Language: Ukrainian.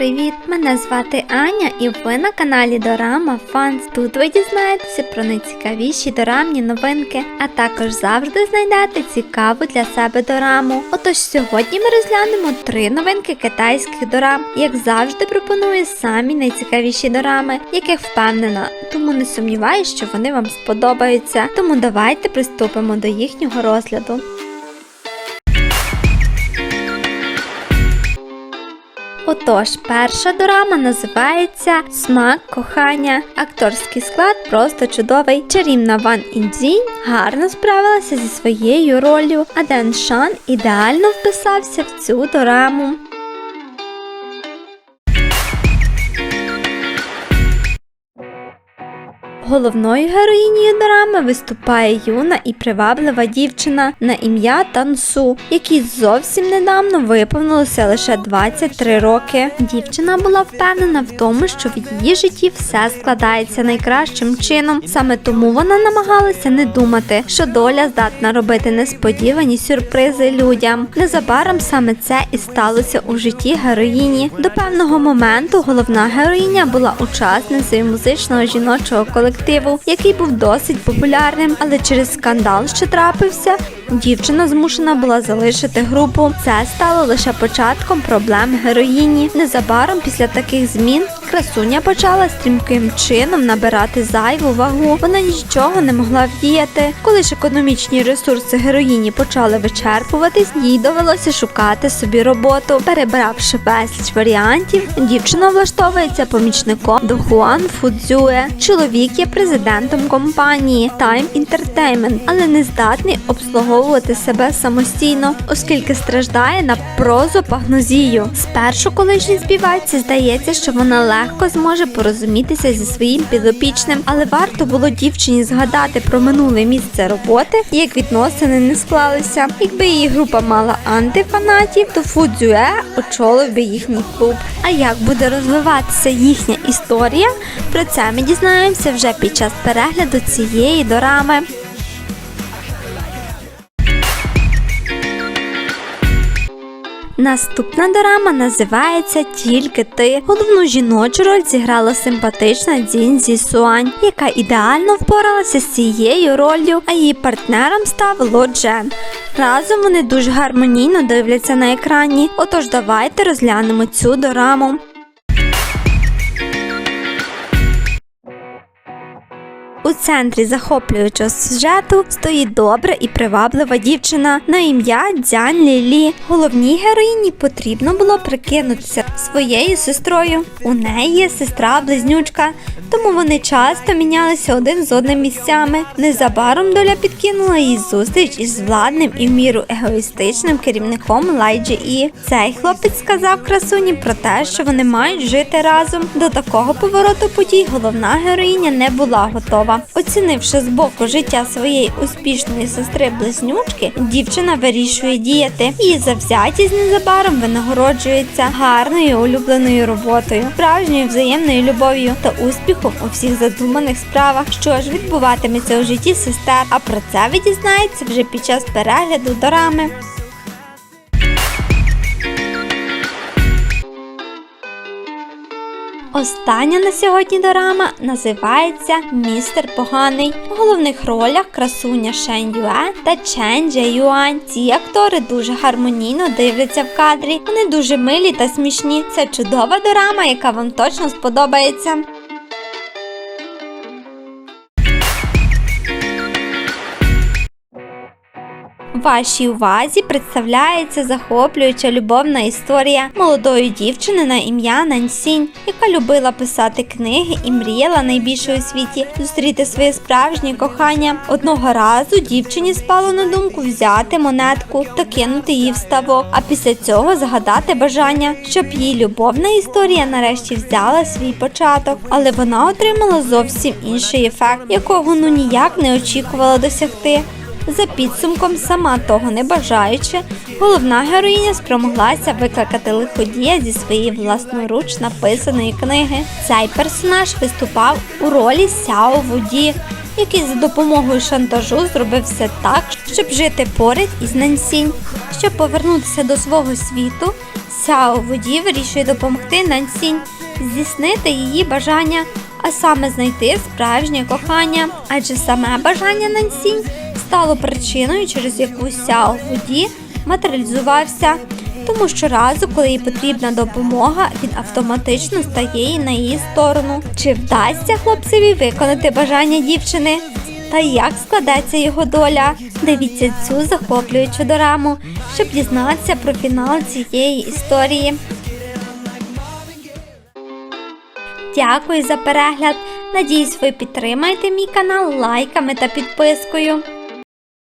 привіт! Мене звати Аня і ви на каналі Дорама Фанс. Тут ви дізнаєтеся про найцікавіші дорамні новинки, а також завжди знайдете цікаву для себе дораму. Отож сьогодні ми розглянемо три новинки китайських дорам. Як завжди, пропоную самі найцікавіші дорами, яких впевнена, тому не сумніваюся, що вони вам сподобаються. Тому давайте приступимо до їхнього розгляду. Отож, перша дорама називається Смак кохання. Акторський склад просто чудовий. Чарівна Ван Індзінь гарно справилася зі своєю роллю, а Ден Шан ідеально вписався в цю дораму. Головною героїнею дорами виступає юна і приваблива дівчина на ім'я Тансу, якій зовсім недавно виповнилося лише 23 роки. Дівчина була впевнена в тому, що в її житті все складається найкращим чином. Саме тому вона намагалася не думати, що доля здатна робити несподівані сюрпризи людям. Незабаром саме це і сталося у житті героїні. До певного моменту головна героїня була учасницею музичного жіночого колективу, який був досить популярним, але через скандал, що трапився, дівчина змушена була залишити групу. Це стало лише початком проблем героїні. Незабаром після таких змін красуня почала стрімким чином набирати зайву вагу. Вона нічого не могла вдіяти. Коли ж економічні ресурси героїні почали вичерпуватись, їй довелося шукати собі роботу. Перебравши безліч варіантів, дівчина влаштовується помічником до Хуан Фудзюе. Чоловік є президентом компанії Time Entertainment, але не здатний обслуговувати себе самостійно, оскільки страждає на прозопагнозію. Спершу колишній співачці здається, що вона легко зможе порозумітися зі своїм підопічним, але варто було дівчині згадати про минуле місце роботи, як відносини не склалися. Якби її група мала антифанатів, то Фудзюе очолив би їхній клуб. А як буде розвиватися їхня історія? Про це ми дізнаємося вже під час перегляду цієї дорами. Наступна дорама називається Тільки ти. Головну жіночу роль зіграла симпатична Дзін Зі Суань, яка ідеально впоралася з цією роллю, а її партнером став Ло Джен. Разом вони дуже гармонійно дивляться на екрані. Отож, давайте розглянемо цю дораму. Центрі захоплюючого сюжету стоїть добра і приваблива дівчина на ім'я Дзян Лілі. Головній героїні потрібно було прикинутися своєю сестрою. У неї є сестра-близнючка, тому вони часто мінялися один з одним місцями. Незабаром доля підкинула їй зустріч із владним і в міру егоїстичним керівником Лайджі І. Цей хлопець сказав красуні про те, що вони мають жити разом. До такого повороту подій головна героїня не була готова. Оцінивши з боку життя своєї успішної сестри-близнючки, дівчина вирішує діяти. Її завзятість незабаром винагороджується гарною улюбленою роботою, справжньою взаємною любов'ю та успіхом у всіх задуманих справах, що ж відбуватиметься у житті сестер. А про це ви дізнаєтеся вже під час перегляду дорами. Остання на сьогодні дорама називається Містер Поганий. У головних ролях красуня Шен Юе та Чен Дже Юань. Ці актори дуже гармонійно дивляться в кадрі. Вони дуже милі та смішні. Це чудова дорама, яка вам точно сподобається. Вашій увазі представляється захоплююча любовна історія молодої дівчини на ім'я Нансінь, яка любила писати книги і мріяла найбільше у світі зустріти своє справжнє кохання. Одного разу дівчині спало на думку взяти монетку та кинути її в ставок, а після цього загадати бажання, щоб її любовна історія нарешті взяла свій початок. Але вона отримала зовсім інший ефект, якого ну ніяк не очікувала досягти. За підсумком, сама того не бажаючи, головна героїня спромоглася викликати лиходія зі своєї власноруч написаної книги. Цей персонаж виступав у ролі Сяо Вуді, який за допомогою шантажу зробив все так, щоб жити поряд із Нансінь. Щоб повернутися до свого світу, Сяо у воді вирішує допомогти Нансінь здійснити її бажання, а саме знайти справжнє кохання. Адже саме бажання Нансінь стало причиною, через яку Сяо воді матеріалізувався. Тому щоразу, коли їй потрібна допомога, він автоматично стає на її сторону. Чи вдасться хлопцеві виконати бажання дівчини? Та як складеться його доля? Дивіться цю захоплюючу дораму, щоб дізнатися про фінал цієї історії. Дякую за перегляд. Надіюсь, ви підтримаєте мій канал лайками та підпискою.